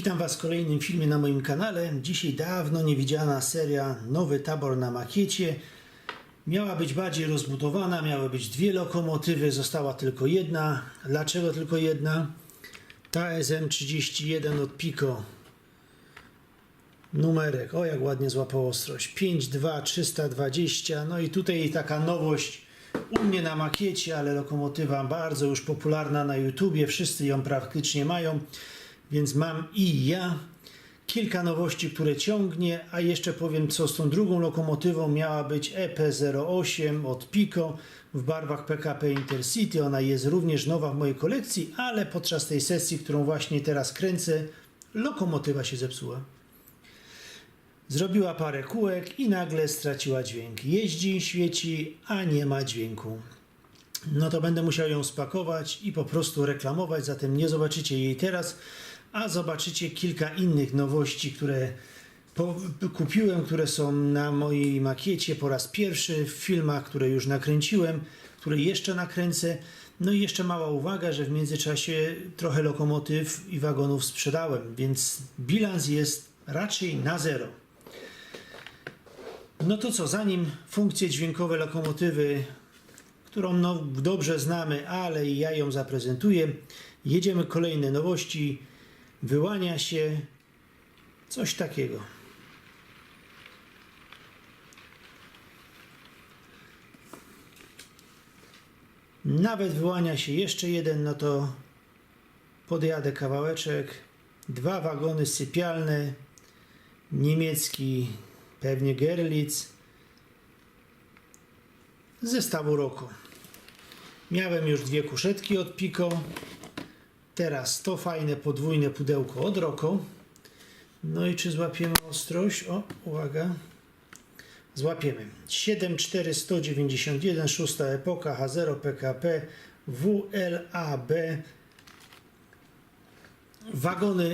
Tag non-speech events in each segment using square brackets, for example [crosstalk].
Witam Was w kolejnym filmie na moim kanale. Dzisiaj dawno niewidziana seria Nowy Tabor na makiecie. Miała być bardziej rozbudowana, miały być dwie lokomotywy, została tylko jedna. Dlaczego tylko jedna? Ta SM31 od Pico. Numerek, o jak ładnie złapał ostrość. 52320. No i tutaj taka nowość u mnie na makiecie, ale lokomotywa bardzo już popularna na YouTubie. Wszyscy ją praktycznie mają, więc mam i ja. Kilka nowości, które ciągnie, a jeszcze powiem, co z tą drugą lokomotywą miała być E EP08 od Pico w barwach PKP Intercity. Ona jest również nowa w mojej kolekcji, ale podczas tej sesji, którą właśnie teraz kręcę, lokomotywa się zepsuła. Zrobiła parę kółek i nagle straciła dźwięk. Jeździ, świeci, a nie ma dźwięku. No to będę musiał ją spakować i po prostu reklamować, zatem nie zobaczycie jej teraz, a zobaczycie kilka innych nowości, które po, kupiłem, które są na mojej makiecie po raz pierwszy w filmach, które już nakręciłem, które jeszcze nakręcę. No i jeszcze mała uwaga, że w międzyczasie trochę lokomotyw i wagonów sprzedałem, więc bilans jest raczej na zero. No to co, zanim funkcje dźwiękowe lokomotywy, którą no dobrze znamy, ale ja ją zaprezentuję, jedziemy kolejne nowości. Wyłania się coś takiego. Nawet wyłania się jeszcze jeden, no to podjadę kawałeczek. Dwa wagony sypialne, niemiecki pewnie Gerlitz zestawu roku. Miałem już dwie kuszetki od Pico, teraz to fajne podwójne pudełko od Roko. No i czy złapiemy ostrość? O, uwaga. Złapiemy. 74191, szósta epoka, H0 PKP, WLAB. Wagony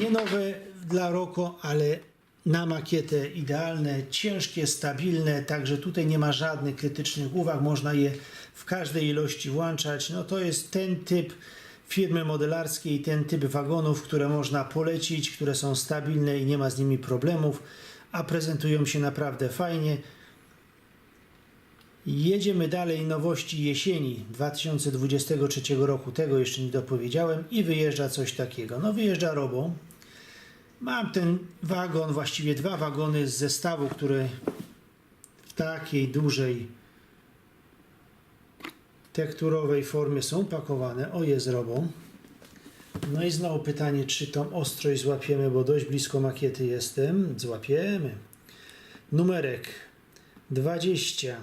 nie nowe dla Roko, ale na makietę idealne, ciężkie, stabilne, także tutaj nie ma żadnych krytycznych uwag, można je w każdej ilości włączać. No to jest ten typ firmy modelarskiej, ten typ wagonów, które można polecić, które są stabilne i nie ma z nimi problemów, a prezentują się naprawdę fajnie. Jedziemy dalej, nowości jesieni 2023 roku, tego jeszcze nie dopowiedziałem i wyjeżdża coś takiego. No wyjeżdża Robo, Mam ten wagon, właściwie dwa wagony z zestawu, które w takiej dużej tekturowej formie są pakowane. O, jest robą. No i znowu pytanie, czy tą ostrość złapiemy, bo dość blisko makiety jestem. Złapiemy. Numerek 20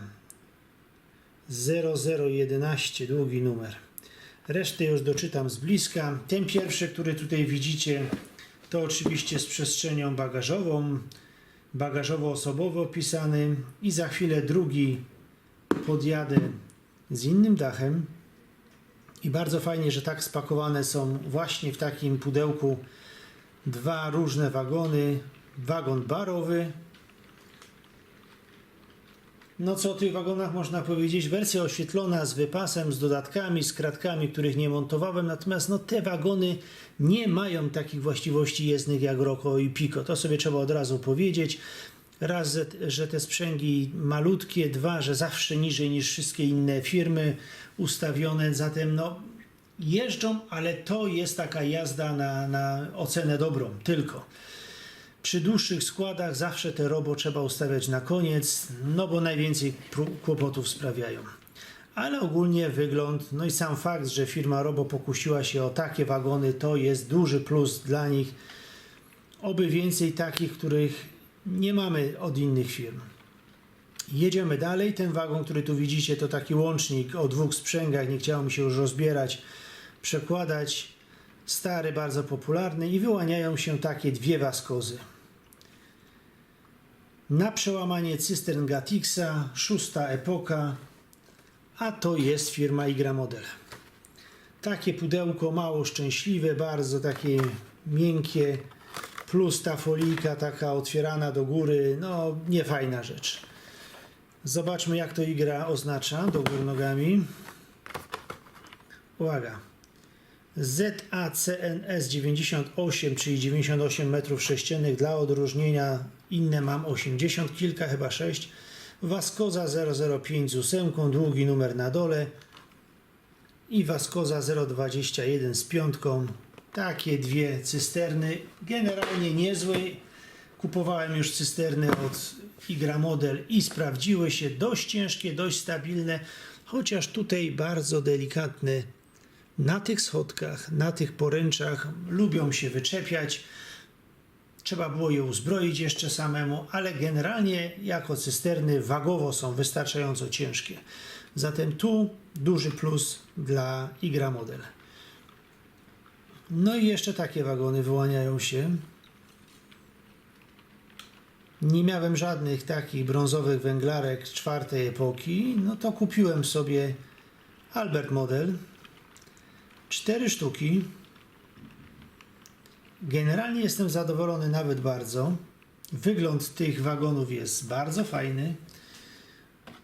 0011, długi numer. Resztę już doczytam z bliska. Ten pierwszy, który tutaj widzicie, to oczywiście z przestrzenią bagażową, bagażowo-osobowy opisany i za chwilę drugi podjadę z innym dachem i bardzo fajnie, że tak spakowane są właśnie w takim pudełku dwa różne wagony, wagon barowy no co o tych wagonach można powiedzieć? Wersja oświetlona z wypasem, z dodatkami, z kratkami, których nie montowałem, natomiast no, te wagony nie mają takich właściwości jezdnych jak Roko i Pico. To sobie trzeba od razu powiedzieć. Raz, że te sprzęgi malutkie, dwa, że zawsze niżej niż wszystkie inne firmy ustawione, zatem no jeżdżą, ale to jest taka jazda na, na ocenę dobrą tylko. Przy dłuższych składach zawsze te robo trzeba ustawiać na koniec, no bo najwięcej kłopotów sprawiają. Ale ogólnie wygląd, no i sam fakt, że firma Robo pokusiła się o takie wagony, to jest duży plus dla nich. Oby więcej takich, których nie mamy od innych firm. Jedziemy dalej. Ten wagon, który tu widzicie, to taki łącznik o dwóch sprzęgach. Nie chciało mi się już rozbierać, przekładać. Stary, bardzo popularny i wyłaniają się takie dwie waskozy. Na przełamanie cystern Gatixa, szósta epoka, a to jest firma Igra Model. Takie pudełko mało szczęśliwe, bardzo takie miękkie, plus ta folika taka otwierana do góry, no niefajna rzecz. Zobaczmy jak to Igra oznacza do góry nogami. Uwaga. ZACNS 98, czyli 98 metrów sześciennych. Dla odróżnienia inne mam 80 kilka, chyba 6. Waskoza 005 z ósemką, długi numer na dole i Waskoza 021 z piątką. Takie dwie cysterny, generalnie niezłe. Kupowałem już cysterny od Igra Model i sprawdziły się dość ciężkie, dość stabilne, chociaż tutaj bardzo delikatne. Na tych schodkach, na tych poręczach lubią się wyczepiać. Trzeba było je uzbroić jeszcze samemu, ale generalnie jako cysterny wagowo są wystarczająco ciężkie. Zatem tu duży plus dla Igra Model. No i jeszcze takie wagony wyłaniają się. Nie miałem żadnych takich brązowych węglarek czwartej epoki, no to kupiłem sobie Albert Model. Cztery sztuki. Generalnie jestem zadowolony nawet bardzo. Wygląd tych wagonów jest bardzo fajny.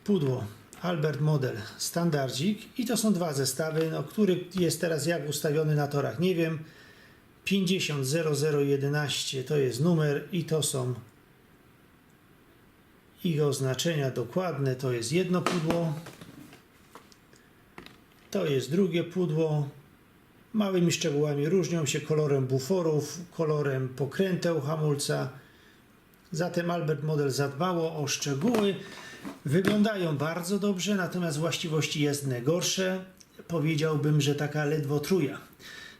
Pudło Albert Model standardzik i to są dwa zestawy, no, który jest teraz jak ustawiony na torach, nie wiem. 500011 to jest numer i to są ich oznaczenia dokładne. To jest jedno pudło. To jest drugie pudło. Małymi szczegółami różnią się kolorem buforów, kolorem pokręteł hamulca. Zatem Albert Model zadbało o szczegóły. Wyglądają bardzo dobrze, natomiast właściwości jezdne gorsze. Powiedziałbym, że taka ledwo truja.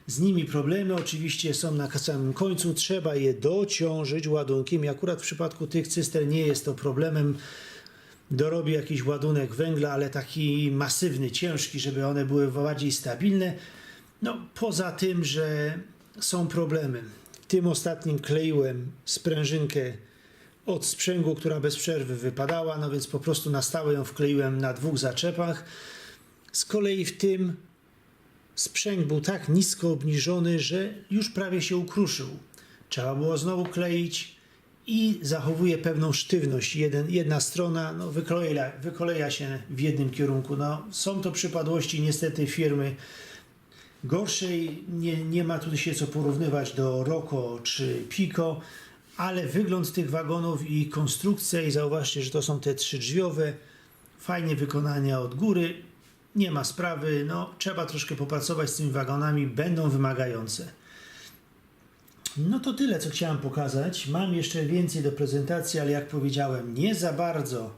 Z nimi problemy oczywiście są na samym końcu, trzeba je dociążyć ładunkiem i akurat w przypadku tych cystern nie jest to problemem. Dorobię jakiś ładunek węgla, ale taki masywny, ciężki, żeby one były bardziej stabilne. No, poza tym, że są problemy. Tym ostatnim kleiłem sprężynkę od sprzęgu, która bez przerwy wypadała, no więc po prostu na stałe ją wkleiłem na dwóch zaczepach. Z kolei w tym sprzęg był tak nisko obniżony, że już prawie się ukruszył. Trzeba było znowu kleić i zachowuje pewną sztywność. Jeden, jedna strona no, wykoleja, wykoleja się w jednym kierunku. No, są to przypadłości niestety firmy gorszej. Nie, nie ma tu się co porównywać do Roko czy Pico, ale wygląd tych wagonów i konstrukcja i zauważcie, że to są te trzydrzwiowe, fajnie wykonania od góry. Nie ma sprawy, no trzeba troszkę popracować z tymi wagonami, będą wymagające. No to tyle, co chciałem pokazać. Mam jeszcze więcej do prezentacji, ale jak powiedziałem, nie za bardzo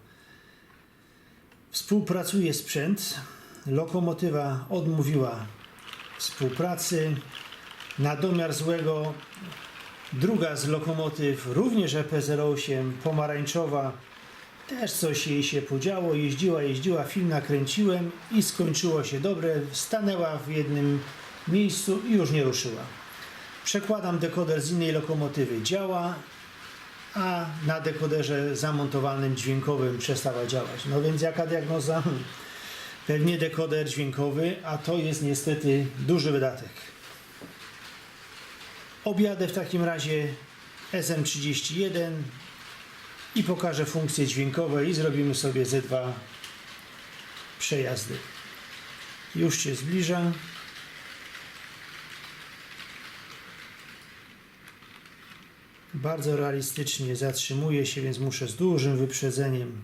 współpracuje sprzęt. Lokomotywa odmówiła współpracy. Na domiar złego druga z lokomotyw, również EP08, pomarańczowa, też coś jej się podziało, jeździła, jeździła, film nakręciłem i skończyło się dobre. Stanęła w jednym miejscu i już nie ruszyła. Przekładam dekoder z innej lokomotywy, działa, a na dekoderze zamontowanym dźwiękowym przestała działać. No więc jaka diagnoza? Pewnie dekoder dźwiękowy, a to jest niestety duży wydatek. Objadę w takim razie SM31 i pokażę funkcje dźwiękowe i zrobimy sobie ze dwa przejazdy. Już się zbliża. Bardzo realistycznie zatrzymuje się, więc muszę z dużym wyprzedzeniem.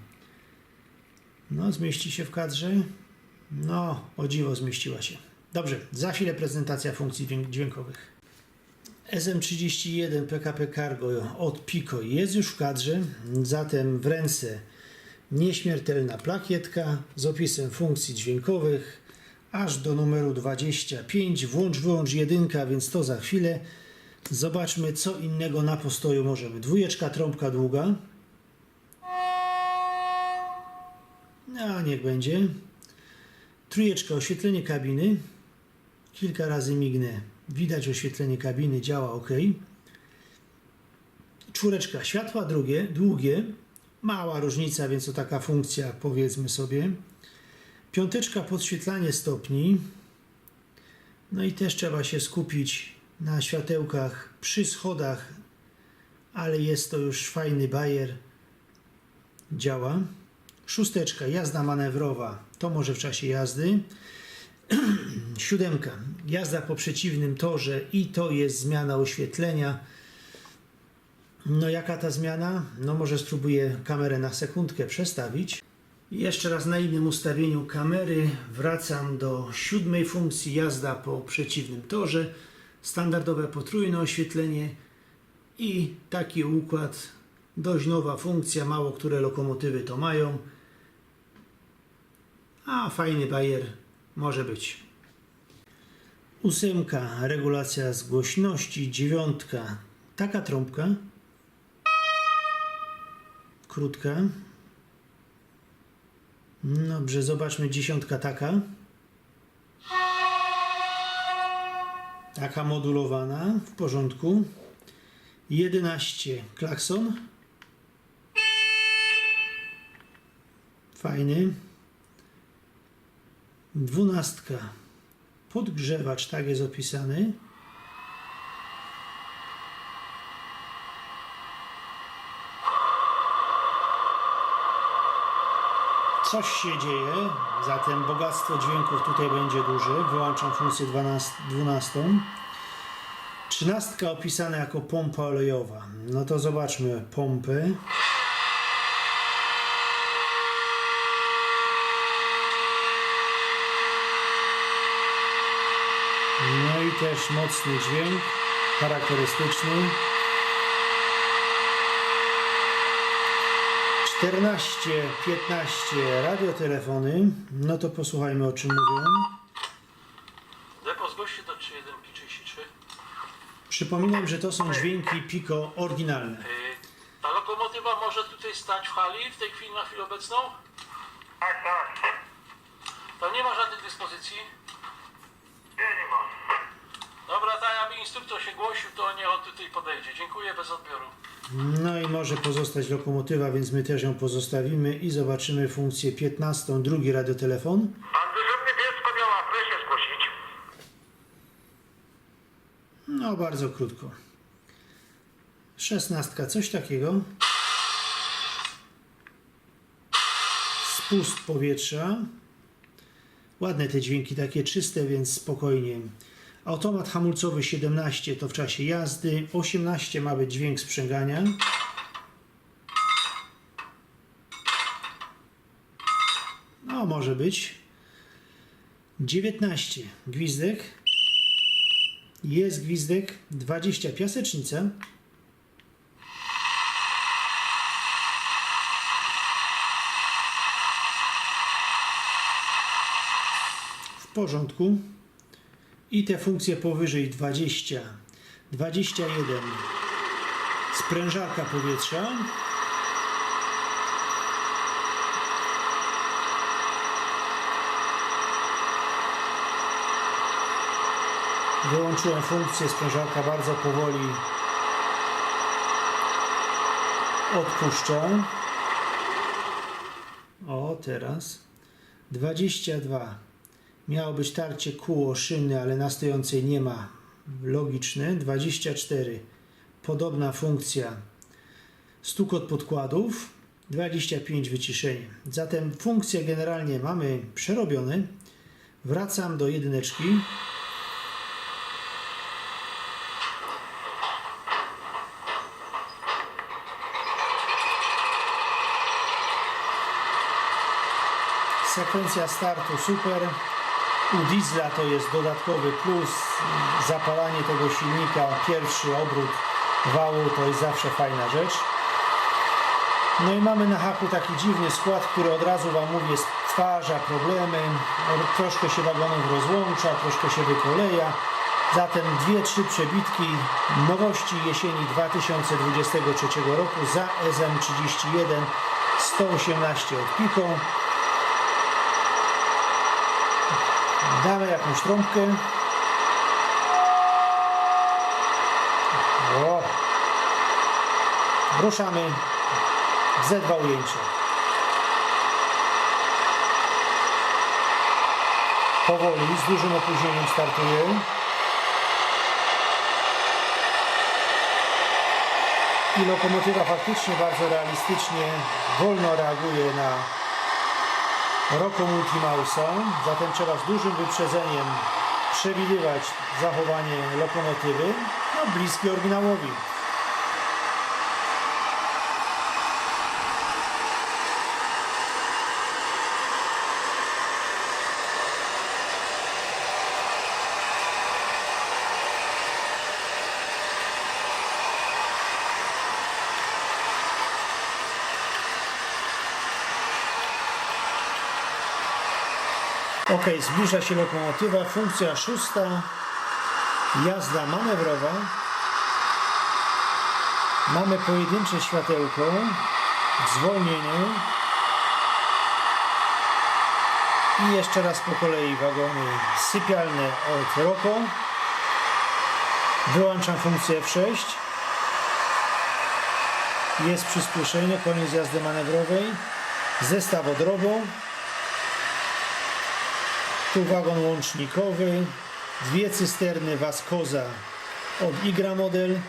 No, zmieści się w kadrze. No, o dziwo zmieściła się. Dobrze, za chwilę prezentacja funkcji dźwięk- dźwiękowych. SM31 PKP Cargo od Pico jest już w kadrze, zatem w ręce nieśmiertelna plakietka z opisem funkcji dźwiękowych aż do numeru 25. Włącz, wyłącz jedynka, więc to za chwilę. Zobaczmy, co innego na postoju możemy. Dwójeczka, trąbka długa. No, niech będzie. Trójeczka, oświetlenie kabiny. Kilka razy mignę. Widać oświetlenie kabiny, działa ok. Czwóreczka, światła drugie, długie. Mała różnica, więc to taka funkcja, powiedzmy sobie. Piąteczka, podświetlanie stopni. No i też trzeba się skupić na światełkach przy schodach, ale jest to już fajny bajer. Działa. Szósteczka, jazda manewrowa. To może w czasie jazdy. [clears throat] Siódemka, jazda po przeciwnym torze i to jest zmiana oświetlenia. No jaka ta zmiana? No może spróbuję kamerę na sekundkę przestawić. Jeszcze raz na innym ustawieniu kamery wracam do siódmej funkcji jazda po przeciwnym torze. Standardowe potrójne oświetlenie i taki układ. Dość nowa funkcja, mało które lokomotywy to mają. A fajny bajer może być. Ósemka, regulacja z głośności. Dziewiątka, taka trąbka. Krótka. Dobrze, zobaczmy dziesiątka taka. Taka modulowana, w porządku. 11 klakson. Fajny. Dwunastka podgrzewacz, tak jest opisany. Coś się dzieje, zatem bogactwo dźwięków tutaj będzie duże. Wyłączam funkcję 12. 12. Trzynastka opisana jako pompa olejowa. No to zobaczmy pompy. No i też mocny dźwięk, charakterystyczny. 14, 15 radiotelefony. No to posłuchajmy o czym mówią. Depo zgłoś się do 3133. Przypominam, że to są dźwięki Pico oryginalne. Yy, ta lokomotywa może tutaj stać w hali w tej chwili na chwilę obecną? Tak, tak. Tam nie ma żadnych dyspozycji. Nie, nie. Dobra, tak aby instruktor się głosił, to niech on tutaj podejdzie. Dziękuję, bez odbioru. No i może pozostać lokomotywa, więc my też ją pozostawimy i zobaczymy funkcję 15, drugi radiotelefon. Pan dyżurny skąd miała presję zgłosić? No, bardzo krótko. 16, coś takiego. Spust powietrza. Ładne te dźwięki, takie czyste, więc spokojnie. Automat hamulcowy 17 to w czasie jazdy. 18 ma być dźwięk sprzęgania. No, może być. 19 gwizdek. Jest gwizdek 20 piasecznica. W porządku. I te funkcje powyżej 20, 21 sprężarka powietrza. Wyłączyłem funkcję sprężarka bardzo powoli odpuszcza. O, teraz 22. Miało być tarcie kół szyny, ale na stojącej nie ma. Logiczne. 24. Podobna funkcja. Stukot podkładów. 25 wyciszenie. Zatem funkcje generalnie mamy przerobione. Wracam do jedyneczki. Sekwencja startu super. U diesla to jest dodatkowy plus. Zapalanie tego silnika, pierwszy obrót wału to jest zawsze fajna rzecz. No i mamy na haku taki dziwny skład, który od razu Wam mówię stwarza problemy. Troszkę się wagonów rozłącza, troszkę się wykoleja. Zatem dwie, trzy przebitki nowości jesieni 2023 roku za SM31 118 od Pico. Damy jakąś trąbkę. O. Ruszamy w Z2 ujęcie. Powoli, z dużym opóźnieniem startuję. I lokomotywa faktycznie bardzo realistycznie, wolno reaguje na Roko Multimausa, zatem trzeba z dużym wyprzedzeniem przewidywać zachowanie lokomotywy, no bliskie oryginałowi. Ok, zbliża się lokomotywa, funkcja szósta, jazda manewrowa. Mamy pojedyncze światełko, zwolnienie. I jeszcze raz po kolei wagony sypialne od ROKO. Wyłączam funkcję F6. Jest przyspieszenie, koniec jazdy manewrowej. Zestaw odrobo. Tu wagon łącznikowy, dwie cysterny Vascosa od Igra model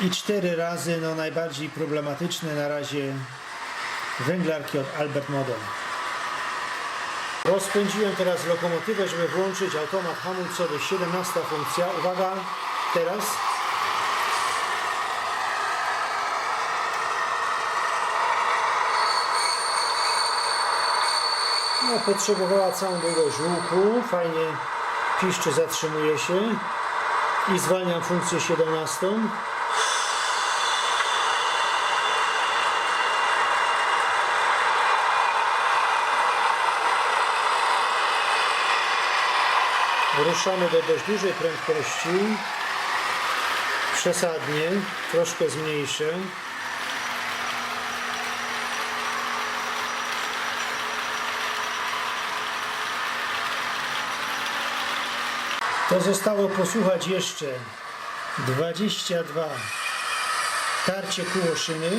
i cztery razy, no najbardziej problematyczne na razie węglarki od Albert model. Rozpędziłem teraz lokomotywę, żeby włączyć automat hamulcowy, 17 funkcja. Uwaga, teraz. No, potrzebowała całą długość łuku, fajnie piszczy, zatrzymuje się i zwalniam funkcję 17. Ruszamy do dość dużej prędkości, przesadnie, troszkę zmniejszę. To zostało posłuchać jeszcze 22 tarcie kółoszyny.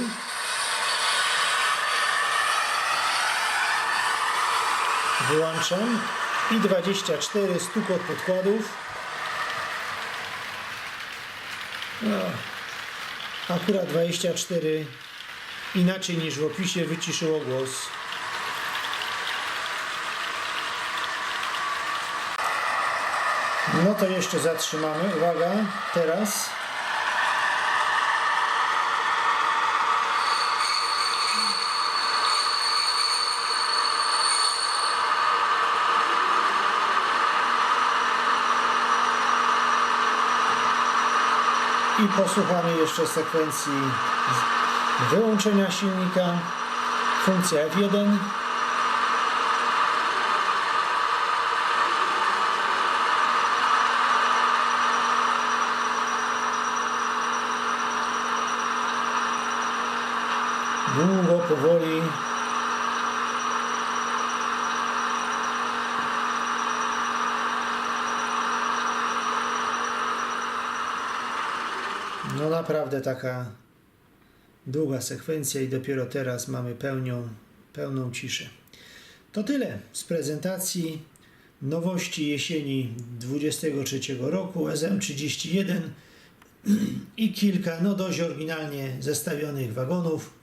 Wyłączam i 24 stukot podkładów. No, akurat 24 inaczej niż w opisie wyciszyło głos. No to jeszcze zatrzymamy. Uwaga, teraz. I posłuchamy jeszcze sekwencji wyłączenia silnika. Funkcja F1. Powoli. No naprawdę taka długa sekwencja i dopiero teraz mamy pełnią, pełną ciszę. To tyle z prezentacji nowości jesieni 23 roku SM31 [clears throat] i kilka no dość oryginalnie zestawionych wagonów.